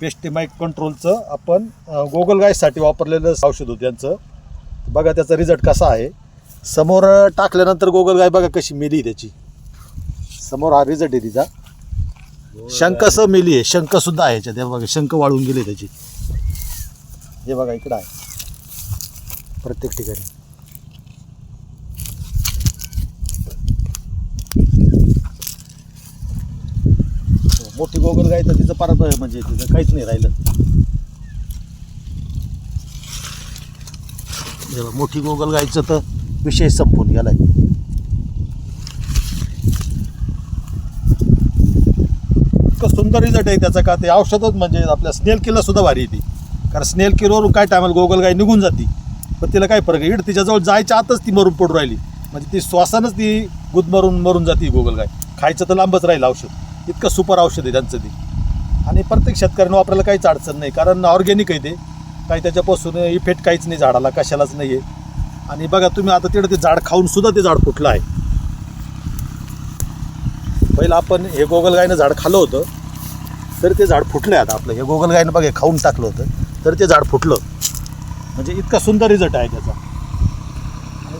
पेस्टिमाइक कंट्रोलचं आपण अं, गोगलगायसाठी वापरलेलं औषध होतं त्यांचं. बघा त्याचा रिझल्ट कसा आहे. समोर टाकल्यानंतर गोगलगाय बघा कशी मेली त्याची. समोर हा रिझल्ट आहे तिचा. शंकस मेली आहे. शंख सुद्धा आहे याच्यात. बघा शंख वाळून गेले त्याची. हे बघा इकडं आहे. प्रत्येक ठिकाणी. मोठी गोगर गाय तर तिचं परत म्हणजे तिचं काहीच नाही राहिलं. मोठी गोगल गायचं तर विषय संपून गेलाय. इतकं सुंदर रिझल्ट आहे त्याचा का ते औषधच म्हणजे आपल्या स्नेल किलला सुद्धा भारी येते कारण स्नेल किलवरून काय टायमाला गोगल गाय निघून जाते. पण तिला काय फरक आहे? तिच्याजवळ जायच्या आतच ती मरून पडून राहिली. म्हणजे ती श्वासानंच ती गुदमरून मरून जाते गोगल गाय. खायचं तर लांबच राहील औषध. इतकं सुपर औषध आहे त्यांचं ते. आणि प्रत्येक शेतकऱ्यांनी वापरायला काहीच अडचण नाही कारण ऑर्गॅनिक आहे ते. काही त्याच्यापासून इफेक्ट काहीच नाही झाडाला कशालाच नाही आहे आणि बघा तुम्ही आता तिकडे ते झाड खाऊन सुद्धा ते झाड फुटलं आहे. पहिलं आपण हे गोगलगायनं झाड खाल्लं होतं तर ते झाड फुटलं आता आपलं. हे गोगलगायनं बघा हे खाऊन टाकलं होतं तर ते झाड फुटलं. म्हणजे इतका सुंदर रिझल्ट आहे त्याचा.